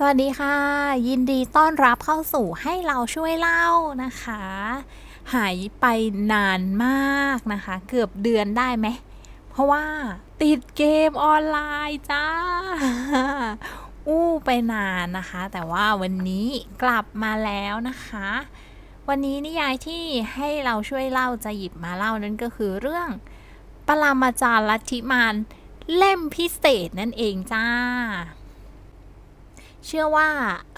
สวัสดีค่ะ ยินดีต้อนรับเข้าสู่ให้เราช่วยเล่านะคะ หายไปนานมากนะคะ เกือบเดือนได้ไหม เพราะว่าติดเกมออนไลน์จ้า อู้ไปนานนะคะ แต่ว่าวันนี้กลับมาแล้วนะคะ วันนี้นิยายที่ให้เราช่วยเล่าจะหยิบมาเล่านั่นก็คือเรื่องปรามาจารย์ลัทธิมานเล่มพิเศษนั่นเองจ้า เชื่อว่า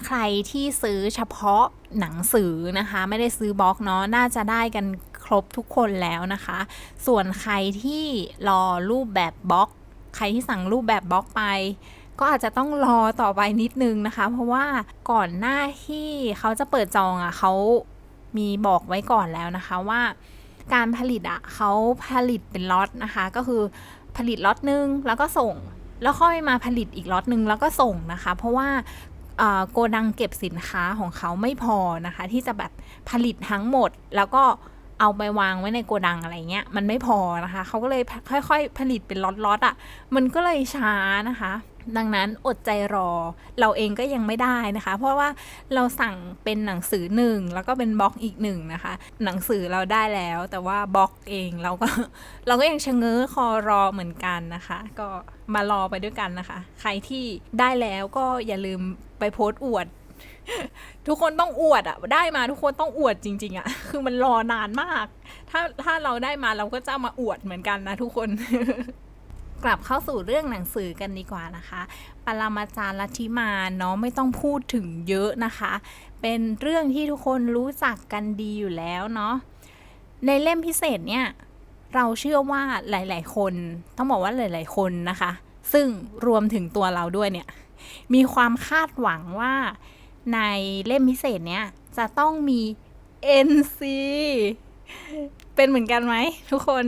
ใครที่ซื้อเฉพาะหนังสือนะคะ ไม่ได้ซื้อบล็อกเนาะน่าจะได้กันครบทุกคนแล้วนะคะ ส่วนใครที่รอรูปแบบบล็อก ใครที่สั่งรูปแบบบล็อกไปก็อาจจะต้องรอต่อไปนิดนึงนะคะ เพราะว่าก่อนหน้าที่เขาจะเปิดจองอะ่ะเขามีบอกไว้ก่อนแล้วนะคะว่าการผลิตอะ่ะเขาผลิตเป็นล็อตนะคะ ก็คือผลิตล็อตหนึงแล้วก็ส่ง แล้วค่อยมาผลิตอีกล็อตหนึ่งแล้วก็ส่งนะคะ เพราะว่าโกดังเก็บสินค้าของเขาไม่พอนะคะ ที่จะแบบผลิตทั้งหมดแล้วก็ เอาไปวางไว้ในโกดังอะไรเงี้ยมันไม่พอนะคะเขาก็เลยค่อยๆ ผลิตเป็นล็อตๆอะ่ะมันก็เลยช้านะคะดังนั้นอดใจรอเราเองก็ยังไม่ได้นะคะ เพราะว่าเราสั่งเป็นหนังสือหนึ่งแล้วก็เป็นบล็อกอีกหนึ่งนะคะ หนังสือเราได้แล้ว แต่ว่าบล็อกเองเราก็เราก็ยังชะเง้อคอรอเหมือนกันนะคะ ก็มารอไปด้วยกันนะคะ ใครที่ได้แล้วก็อย่าลืมไปโพสต์อวด ทุกคนต้องอวดอะได้มาทุกคนต้องอวดจริง ๆอะคือมันรอนานมาก ถ้าถ้าเราได้มาเราก็จะมาอวดเหมือนกันนะทุกคนกลับเข้าสู่เรื่องหนังสือกันดีกว่านะคะ ปรามาจารย์ลัทธิมาเนาะไม่ต้องพูดถึงเยอะนะคะ เป็นเรื่องที่ทุกคนรู้จักกันดีอยู่แล้วเนาะ ในเล่มพิเศษเนี่ย เราเชื่อว่าหลาย ๆ คน ต้องบอกว่าหลาย ๆ คนนะคะ ซึ่งรวมถึงตัวเราด้วยเนี่ย มีความคาดหวังว่า ในเล่มพิเศษเนี้ยจะต้องมี NC เป็นเหมือนกันไหมทุกคน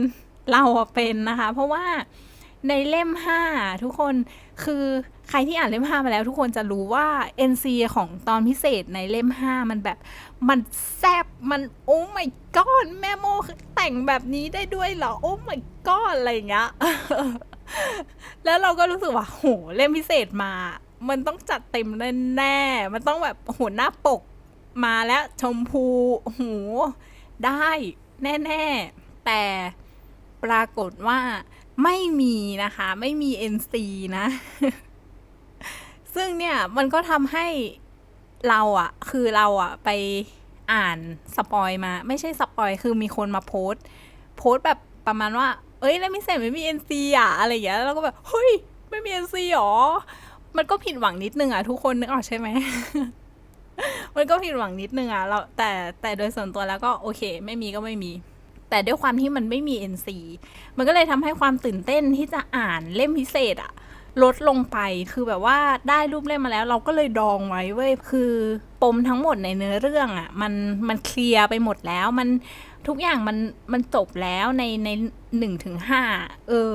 เราเป็นนะคะ เพราะว่าในเล่ม 5 ทุกคนคือใครที่อ่านเล่ม 5 มาแล้ว ทุกคนจะรู้ว่า NC ของตอนพิเศษในเล่ม 5 มันแบบมันแซบมันโอ้ my god แม่โมแต่งแบบนี้ได้ด้วยเหรอ โอ้ my god อะไรอย่างเงี้ยแล้วเราก็รู้สึกว่าโหเล่มพิเศษมา มันต้องจัดเต็มแน่ๆมันต้องแบบโหหน้าปกมาแล้วชมพูโหได้แน่ๆ แต่ปรากฏว่าไม่มีนะคะ ไม่มี NC นะ ซึ่งเนี่ยมันก็ทำให้เราอะคือเราอะไปอ่านสปอยมา ไม่ใช่สปอยคือมีคนมาโพส์โพสแบบประมาณว่า เอ้ยแล้วมิเศษไม่มี NC อะอะไรอย่างเงี้ยแล้วเราก็แบบเฮ้ยไม่มี NC หรอ มันก็ผิดหวังนิดนึงอะทุกคนนึกออกใช่ไหม มันก็ผิดหวังนิดนึงอะเราแต่แต่โดยส่วนตัวแล้วก็โอเค ไม่มีก็ไม่มี แต่ด้วยความที่มันไม่มี NC มันก็เลยทำให้ความตื่นเต้นที่จะอ่านเล่มพิเศษอะลดลงไป คือแบบว่าได้รูปเล่มมาแล้ว เราก็เลยดองไว้เว้ย คือปมทั้งหมดในเนื้อเรื่องอะมัน มันเคลียร์ไปหมดแล้ว มันทุกอย่างมัน มันจบแล้วในในหนึ่งถึงห้า เออ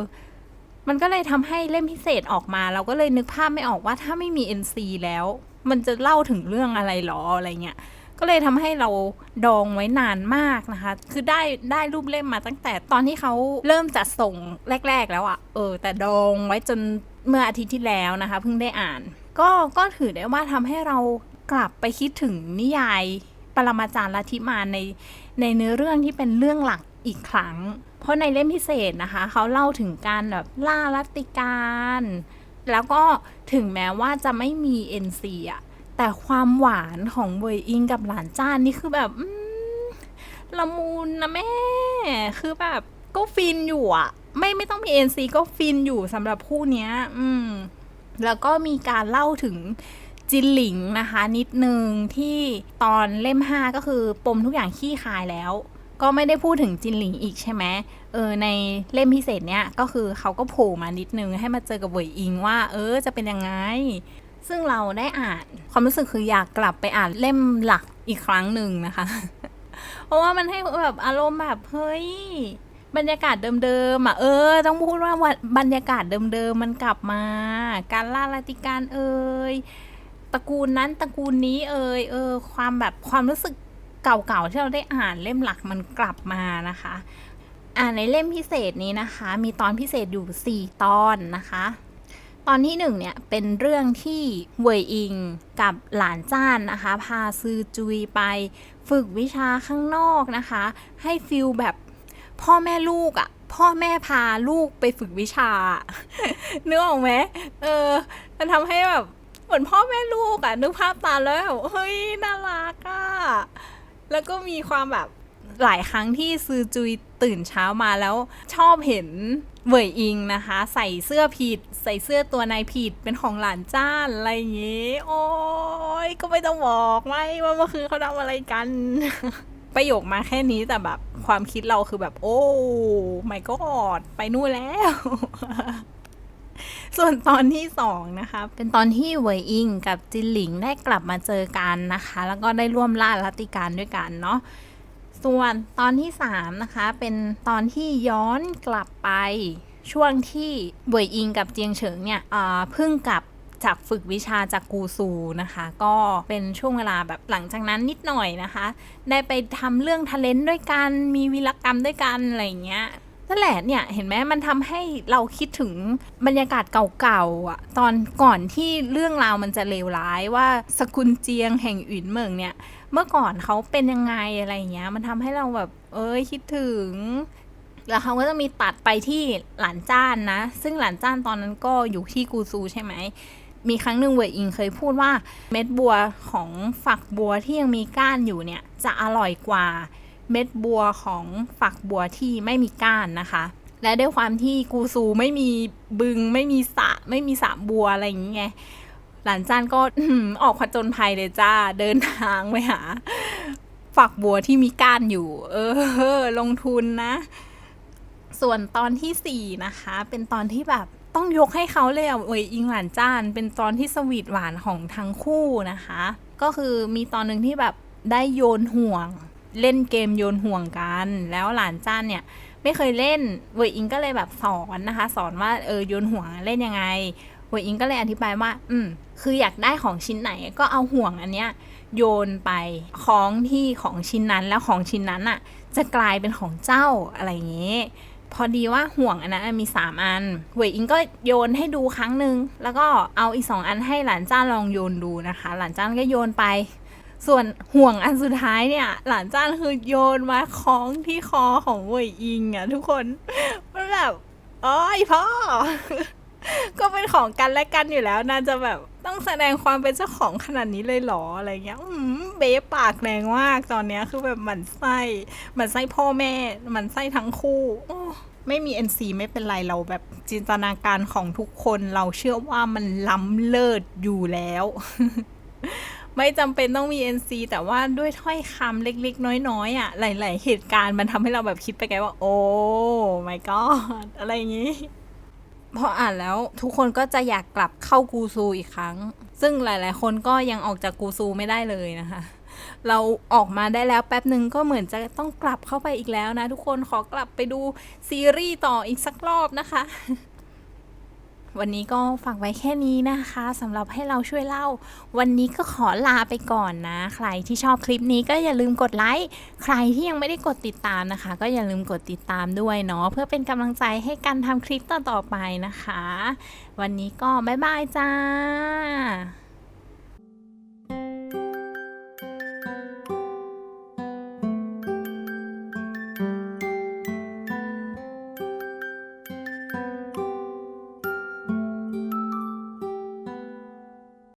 มันก็เลยทำให้เล่มพิเศษออกมา เราก็เลยนึกภาพไม่ออกว่าถ้าไม่มี NC แล้ว มันจะเล่าถึงเรื่องอะไรหรออะไรเงี้ยก็เลยทำให้เราดองไว้นานมากนะคะ คือได้ได้รูปเล่มมาตั้งแต่ตอนที่เขาเริ่มจัดส่งแรก ๆ แล้วอะเออ แต่ดองไว้จนเมื่ออาทิตย์ที่แล้วนะคะ เพิ่งได้อ่าน ก็ก็ถือได้ว่าทำให้เรากลับไปคิดถึงนิยาย ปรมาจารย์ลัทธิมานในในเนื้อเรื่องที่เป็นเรื่องหลักอีกครั้ง เพราะในเล่มพิเศษนะคะ เขาเล่าถึงการแบบล่าลัติการ แล้วก็ถึงแม้ว่าจะไม่มี NC อะแต่ความหวานของเวยอิงกับหลานจ้านนี่คือแบบละมุนนะแม่ คือแบบก็ฟินอยู่อะไม่ไม่ต้องมี NC ก็ฟินอยู่สำหรับคู่เนี้ยอืม แล้วก็มีการเล่าถึงจินหลิงนะคะ นิดนึงที่ตอนเล่ม 5 ก็คือปมทุกอย่างขี้คายแล้ว ก็ไม่ได้พูดถึงจินหลิงอีกใช่ไหมเออในเล่มพิเศษเนี้ยก็คือเขาก็โผล่มานิดนึงให้มาเจอกับเหวยอิงว่า เออจะเป็นยังไง ซึ่งเราได้อ่านความรู้สึกคืออยากกลับไปอ่านเล่มหลักอีกครั้งหนึ่งนะคะ เพราะว่ามันให้แบบอารมณ์แบบเฮ้ยบรรยากาศเดิมๆอะเออ ต้องพูดว่าบรรยากาศเดิมๆมันกลับมา การล่าลาติการเอ่ยตระกูลนั้นตระกูลนี้เอ่ยเออ ความแบบความรู้สึก เก่าๆที่เราได้อ่านเล่มหลักมันกลับมานะคะอ่าในเล่มพิเศษนี้นะคะ มีตอนพิเศษอยู่ 4 ตอนนะคะ ตอนที่หนึ่งเนี่ยเป็นเรื่องที่เวยอิงกับหลานจ้านนะคะ พาซือจุยไปฝึกวิชาข้างนอกนะคะ ให้ฟิลแบบพ่อแม่ลูกอะ่ะพ่อแม่พาลูกไปฝึกวิชานึกออกไหมเออ มันทำให้แบบเหมือนพ่อแม่ลูกอะ่ะนึกภาพตามแล้วเฮ้ยน่ารักอะ่ะ แล้วก็มีความแบบหลายครั้งที่ซือจุยตื่นเช้ามาแล้วชอบเห็นเหวยอิงนะคะ ใส่เสื้อผิด ใส่เสื้อตัวนายผิดเป็นของหลานจ้านอะไรอย่างงี้ โอ้ยก็ไม่ต้องบอกไม่ว่าเมื่อคืนเขาทำอะไรกัน ประโยคมาแค่นี้แต่แบบความคิดเราคือแบบ โอ้ไม่ก็ไปนู่นแล้ว ส่วนตอนที่สองนะคะเป็นตอนที่เวยอิงกับจินหลิงได้กลับมาเจอกันนะคะ แล้วก็ได้ร่วมล่าลัติการด้วยกันเนาะส่วนตอนที่3นะคะเป็นตอนที่ย้อนกลับไปช่วงที่เวยอิงกับเจียงเฉิงเนี่ยเพิ่งกลับจากฝึกวิชาจากกูซูนะคะ ก็เป็นช่วงเวลาแบบหลังจากนั้นนิดหน่อยนะคะ ได้ไปทำเรื่องทะเลนด้วยกัน มีวิรกรรมด้วยกันอะไรเงี้ย นั่นแหละเนี่ยเห็นไหมมันทำให้เราคิดถึงบรรยากาศเก่าๆอะตอนก่อนที่เรื่องราวมันจะเลวร้ายว่าสกุลเจียงแห่งอินเมืองเนี่ย เมื่อก่อนเขาเป็นยังไงอะไรเงี้ย มันทำให้เราแบบ เอ้ยคิดถึง แล้วเขาก็จะมีตัดไปที่หลานจ้านนะ ซึ่งหลานจ้านตอนนั้นก็อยู่ที่กูซูใช่ไหมมีครั้งหนึ่งเวยอิงเคยพูดว่าเม็ดบัวของฝักบัวที่ยังมีก้านอยู่เนี่ย จะอร่อยกว่า เม็ดบัวของฝักบัวที่ไม่มีก้านนะคะ และด้วยความที่กูซูไม่มีบึงไม่มีสะไม่มีสระบัวอะไรอย่างเงี้ยหลานจ้านก็ออกผจญภัยเลยจ้าเดินทางไปหา ฝักบัวที่มีก้านอยู่ เออ ลงทุนนะ ส่วนตอนที่สี่นะคะ เป็นตอนที่แบบต้องยกให้เขาเลยอะเวยอิงหลานจ้าน เป็นตอนที่สวีทหวานของทั้งคู่นะคะ ก็คือมีตอนหนึ่งที่แบบได้โยนห่วง เล่นเกมโยนห่วงกัน แล้วหลานจ้านเนี่ยไม่เคยเล่นเวยอิงก็เลยแบบสอนนะคะ สอนว่าเออโยนห่วงเล่นยังไงเวยอิงก็เลยอธิบายว่า อืมคืออยากได้ของชิ้นไหนก็เอาห่วงอันเนี้ยโยนไปคล้องที่ของชิ้นนั้นแล้วของชิ้นนั้นอะ จะกลายเป็นของเจ้าอะไรอย่างเงี้ยพอดีว่าห่วงอันนั้นมีสามอันเวยอิงก็โยนให้ดูครั้งหนึ่งแล้วก็เอาอีกสองอันให้หลานจ้านลองโยนดูนะคะ หลานจ้านก็โยนไป ส่วนห่วงอันสุดท้ายเนี่ย หลานจ้านคือโยนมาคล้องที่คอของเวยอิงอะทุกคนมันแบบอ๋อยพ่อ ก็เป็นของกันและกันอยู่แล้วน่าจะแบบต้องแสดงความเป็นเจ้าของขนาดนี้เลยหรออะไรเงี้ยเบ๊ปากแรงมากตอนเนี้ยคือแบบหมันไส้หมันไส้พ่อแม่หมันไส้ทั้งคู่ไม่มี NC ไม่เป็นไรเราแบบจินตนาการของทุกคนเราเชื่อว่ามันล้ำเลิศอยู่แล้ว ไม่จำเป็นต้องมี NC แต่ว่าด้วยถ้อยคำเล็กๆ น้อยๆอะหลาย ๆ เหตุการณ์มันทำให้เราแบบคิดไปไกลว่า โอ้ my god อะไรอย่างงี้พออ่านแล้วทุกคนก็จะอยากกลับเข้ากูซูอีกครั้ง ซึ่งหลาย ๆ คนก็ยังออกจากกูซูไม่ได้เลยนะคะ เราออกมาได้แล้วแป๊บหนึ่งก็เหมือนจะต้องกลับเข้าไปอีกแล้วนะ ทุกคนขอกลับไปดูซีรีส์ต่ออีกสักรอบนะคะ วันนี้ก็ฝากไว้แค่นี้นะคะสำหรับให้เราช่วยเล่า วันนี้ก็ขอลาไปก่อนนะ ใครที่ชอบคลิปนี้ก็อย่าลืมกดไลค์ใครที่ยังไม่ได้กดติดตามนะคะ ก็อย่าลืมกดติดตามด้วยเนาะเพื่อเป็นกำลังใจให้กันทำคลิปต่อๆไปนะคะ วันนี้ก็บ๊ายบายจ้า